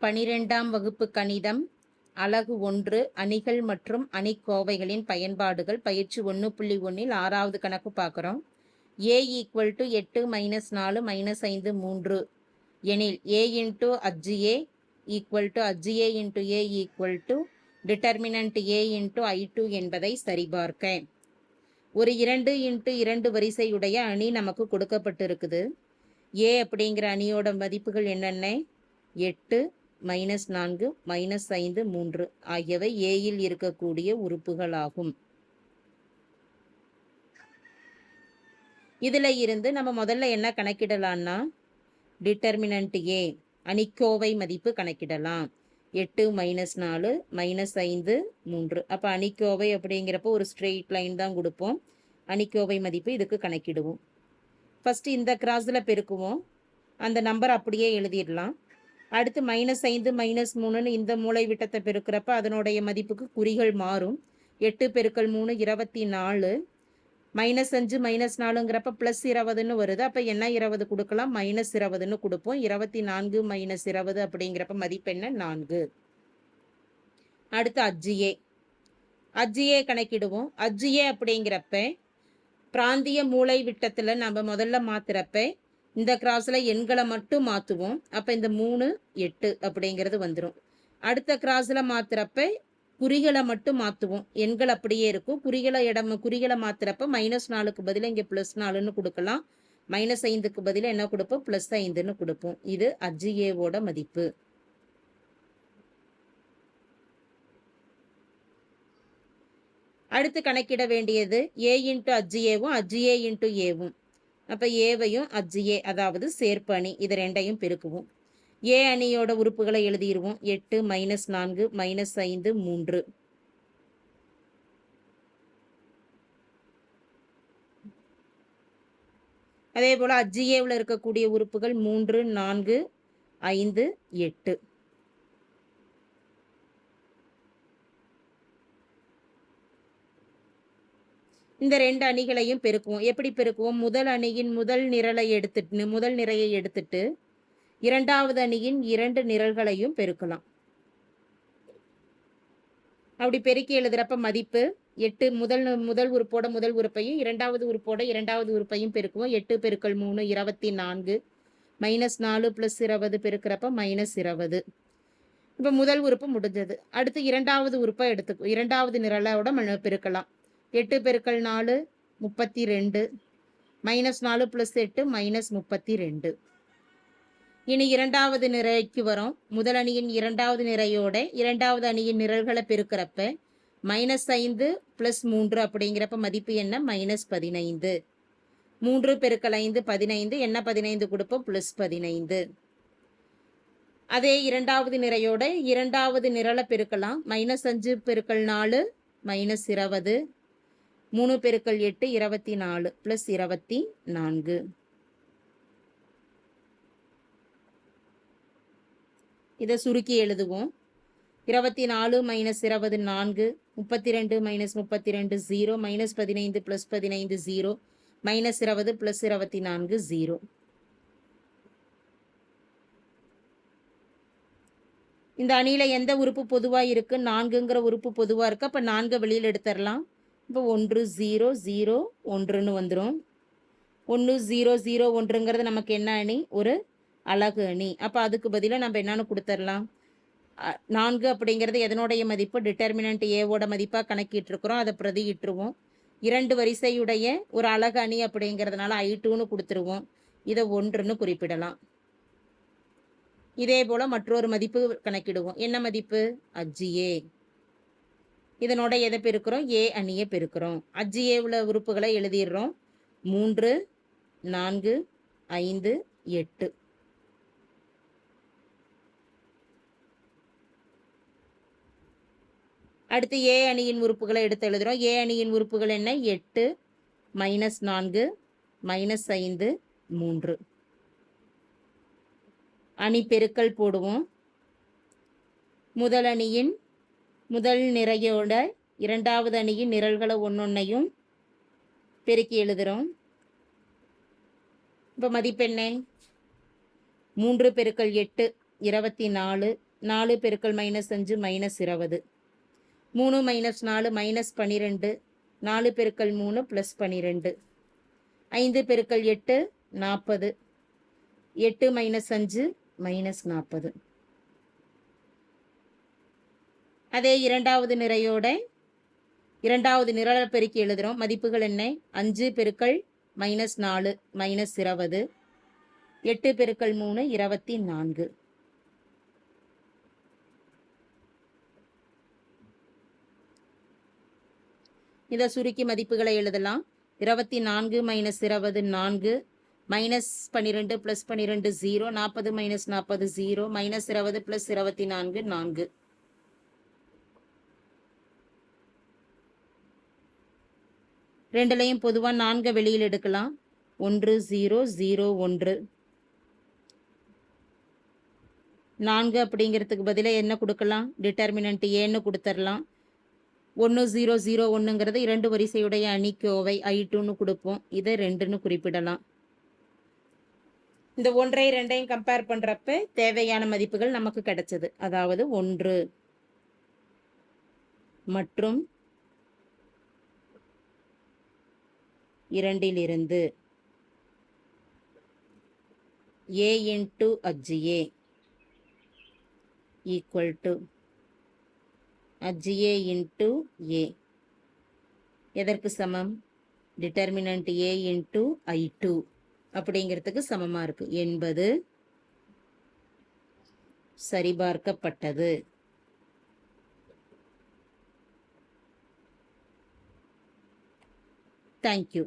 பனிரெண்டாம் வகுப்பு கணிதம் அலகு ஒன்று அணிகள் மற்றும் அணிக்கோவைகளின் பயன்பாடுகள் பயிற்சி ஒன்று புள்ளி ஒன்றில் ஆறாவது கணக்கு பார்க்குறோம். ஏ ஈக்குவல் டு எட்டு மைனஸ் நாலு மைனஸ் ஐந்து மூன்று. எனில் A into adj A equal to adj A into A equal to determinant A into I two என்பதை சரிபார்க்க. ஒரு இரண்டு இன்ட்டு இரண்டு வரிசையுடைய அணி நமக்கு கொடுக்கப்பட்டிருக்குது. ஏ அப்படிங்கிற அணியோட மதிப்புகள் என்னென்ன? எட்டு மைனஸ் நான்கு மைனஸ் ஐந்து மூன்று ஆகியவை ஏயில் இருக்கக்கூடிய உறுப்புகளாகும். இதில் இருந்து நம்ம முதல்ல என்ன கணக்கிடலாம்னா? டிட்டர்மினன்ட் ஏ அணிக்கோவை மதிப்பு கணக்கிடலாம். எட்டு மைனஸ் நாலு மைனஸ் ஐந்து மூன்று. அப்போ அணிக்கோவை அப்படிங்கிறப்போ ஒரு ஸ்ட்ரெயிட் லைன் தான் கொடுப்போம். அணிக்கோவை மதிப்பு இதுக்கு கணக்கிடுவோம். ஃபஸ்ட்டு இந்த கிராஸில் பெருக்குவோம். அந்த நம்பர் அப்படியே எழுதிடலாம். அடுத்து மைனஸ் ஐந்து மைனஸ் மூணுன்னு இந்த மூளை விட்டத்தை பெருக்கிறப்ப அதனுடைய மதிப்புக்கு குறிகள் மாறும். எட்டு பெருக்கல் மூணு இருபத்தி நாலு. மைனஸ் அஞ்சு மைனஸ் நாலுங்கிறப்ப ப்ளஸ் இருபதுன்னு வருது. அப்போ என்ன இருபது கொடுக்கலாம்? மைனஸ் இருபதுன்னு கொடுப்போம். இருபத்தி நான்கு மைனஸ் இருபது அப்படிங்கிறப்ப மதிப்பெண்ண நான்கு. அடுத்து அஜ்ஜியே அஜ்ஜியே கணக்கிடுவோம். அஜ்ஜியே அப்படிங்கிறப்ப பிராந்திய மூளை விட்டத்தில் நம்ம முதல்ல மாத்துறப்ப இந்த கிராஸில் எண்களை மட்டும் மாற்றுவோம் அப்போ இந்த மூணு எட்டு அப்படிங்கிறது வந்துடும் அடுத்த கிராஸில் மாத்துறப்ப குறிகளை மட்டும் மாற்றுவோம் எண்கள் அப்படியே இருக்கும். குறிகளை இடம் குறிகளை மாத்துறப்ப மைனஸ் நாலுக்கு பதிலாக இங்கே ப்ளஸ் நாலுன்னு கொடுக்கலாம். மைனஸ் ஐந்துக்கு பதிலாக என்ன கொடுப்போம்? ப்ளஸ் ஐந்துன்னு கொடுப்போம். இது அஜிஏவோட மதிப்பு. அடுத்து கணக்கிட வேண்டியது ஏ இன்ட்டு அஜ்ஜிஏவும் அஜ்ஜிஏ இன்ட்டு ஏவும் அப்போ ஏவையும் அஜ்ஜிஏ அதாவது சேர்ப்பணி. அணி இது ரெண்டையும் பெருக்குவோம். ஏ அணியோட உறுப்புகளை எழுதிடுவோம் எட்டு மைனஸ் நான்கு மைனஸ் ஐந்து மூன்று. அதே போல் அஜிஏவில் இருக்கக்கூடிய உறுப்புகள் மூன்று நான்கு ஐந்து எட்டு. இந்த ரெண்டு அணிகளையும் பெருக்குவோம். எப்படி பெருக்குவோம்? முதல் அணியின் முதல் நிரலை எடுத்துட்டு முதல் நிறையை எடுத்துட்டு இரண்டாவது அணியின் இரண்டு நிரல்களையும் பெருக்கலாம். அப்படி பெருக்கி எழுதுறப்ப மதிப்பு எட்டு முதல் முதல் உறுப்போட முதல் உறுப்பையும் இரண்டாவது உறுப்போட இரண்டாவது உறுப்பையும் பெருக்குவோம். எட்டு பெருக்கல் மூணு இருபத்தி நான்கு. மைனஸ் நாலு ப்ளஸ் இருபது பெருக்கிறப்ப மைனஸ் இருபது. இப்போ முதல் உறுப்பு முடிஞ்சது. அடுத்து இரண்டாவது உறுப்பை எடுத்து இரண்டாவது நிரலோட ம- பெருக்கலாம். எட்டு பெருக்கல் நாலு முப்பத்தி ரெண்டு. மைனஸ் நாலு ப்ளஸ் எட்டு மைனஸ் முப்பத்தி ரெண்டு. இனி இரண்டாவது நிறைக்கு வரும். முதல் அணியின் இரண்டாவது நிறையோட இரண்டாவது அணியின் நிரல்களை பெருக்கிறப்ப மைனஸ் ஐந்து ப்ளஸ் மூன்று அப்படிங்கிறப்ப மதிப்பு என்ன? மைனஸ் பதினைந்து. மூன்று பெருக்கல் ஐந்து பதினைந்து. என்ன பதினைந்து கொடுப்போம்? ப்ளஸ் பதினைந்து. அதே இரண்டாவது நிறையோட இரண்டாவது நிரலை பெருக்கலாம். மைனஸ் அஞ்சு பெருக்கல் நாலு மைனஸ் இருபது. மூணு பெருக்கல் எட்டு இருபத்தி நாலு ப்ளஸ் இருபத்தி நான்கு. இதை சுருக்கி எழுதுவோம். இருபத்தி நாலு மைனஸ் இருபது நான்கு முப்பத்தி ரெண்டு மைனஸ் முப்பத்தி ரெண்டு ஜீரோ மைனஸ் பதினைந்து ப்ளஸ் பதினைந்து ஜீரோ மைனஸ் இருபது ப்ளஸ் இருபத்தி நான்கு ஜீரோ இந்த அணியில் எந்த உறுப்பு பொதுவாக இருக்குது நான்குங்கிற உறுப்பு பொதுவாக இருக்குது அப்போ நான்கு வெளியில் எடுத்துடலாம். இப்போ ஒன்று ஜீரோ ஜீரோ ஒன்றுன்னு வந்துடும் ஒன்று ஜீரோ ஜீரோ ஒன்றுங்கிறது நமக்கு என்ன அணி? ஒரு அழகு அணி. அப்போ அதுக்கு பதிலாக நம்ம என்னன்னு கொடுத்துடலாம் அ, நான்கு அப்படிங்கிறது எதனுடைய மதிப்பு? டிட்டர்மினன்ட் ஏவோட மதிப்பாக கணக்கிட்டுருக்குறோம். அதை பிரதியிட்டுருவோம். இரண்டு வரிசையுடைய ஒரு அழகு அணி அப்படிங்கிறதுனால ஐ டூன்னு கொடுத்துருவோம். இதை ஒன்றுன்னு குறிப்பிடலாம். இதே போல் மற்றொரு மதிப்பு கணக்கிடுவோம். என்ன மதிப்பு? அஜ்ஜியே இதனோட எதை பெருக்கிறோம்? ஏ அணியை பெருக்கிறோம். அஜ்ஜிஏவில் உறுப்புகளை எழுதிடுறோம். மூன்று நான்கு ஐந்து எட்டு. அடுத்து ஏ அணியின் உறுப்புகளை எடுத்து எழுதுகிறோம் ஏ அணியின் உறுப்புகள் என்ன? எட்டு மைனஸ் நான்கு மைனஸ் ஐந்து மூன்று. அணி பெருக்கல் போடுவோம். முதல் அணியின் முதல் நிறையோட இரண்டாவது அணியின் நிரல்களை ஒன்றொன்னையும் பெருக்கி எழுதுகிறோம் இப்போ மதிப்பெண்ணே மூன்று பெருக்கள் எட்டு இருபத்தி நாலு. நாலு பெருக்கள் மைனஸ் அஞ்சு மைனஸ் இருபது. மூணு மைனஸ் நாலு மைனஸ் பன்னிரெண்டு நாலு பெருக்கல் மூணு ப்ளஸ் பன்னிரெண்டு ஐந்து பெருக்கல் எட்டு நாற்பது எட்டு மைனஸ் அஞ்சு மைனஸ் நாற்பது அதே இரண்டாவது நிறையோட இரண்டாவது நிரல பெருக்கி எழுதுகிறோம் மதிப்புகள் என்ன? அஞ்சு பெருக்கள் மைனஸ் நாலு மைனஸ் இருபது. எட்டு பெருக்கள் மூணு இருபத்தி நான்கு. இதை சுருக்கி மதிப்புகளை எழுதலாம். இருபத்தி நான்கு மைனஸ் இருபது நான்கு மைனஸ் பன்னிரெண்டு ப்ளஸ் பன்னிரெண்டு ஜீரோ நாற்பது மைனஸ் நாற்பது ஜீரோ மைனஸ் இருபது ப்ளஸ் இருபத்தி நான்கு நான்கு. ரெண்டுலையும் பொதுவாக நான்கு வெளியில் எடுக்கலாம். ஒன்று ஜீரோ ஜீரோ ஒன்று. நான்கு அப்படிங்கிறதுக்கு பதிலாக என்ன கொடுக்கலாம்? டிட்டர்மினன்ட் ஏன்னு கொடுத்துடலாம். ஒன்று ஜீரோ ஜீரோ ஒன்றுங்கிறது இரண்டு வரிசையுடைய அணிக்கோவை ஐ டூன்னு கொடுப்போம். இதை ரெண்டுன்னு குறிப்பிடலாம். இந்த ஒன்றை ரெண்டையும் கம்பேர் பண்ணுறப்ப தேவையான மதிப்புகள் நமக்கு கிடைச்சது. அதாவது ஒன்று மற்றும் இரண்டிலிருந்து A into adj A equal to GA A into A. எதற்கு சமம்? Determinant A into I two அப்படிங்கிறதுக்கு சமமாக இருக்குது என்பது சரிபார்க்கப்பட்டது. தேங்க்யூ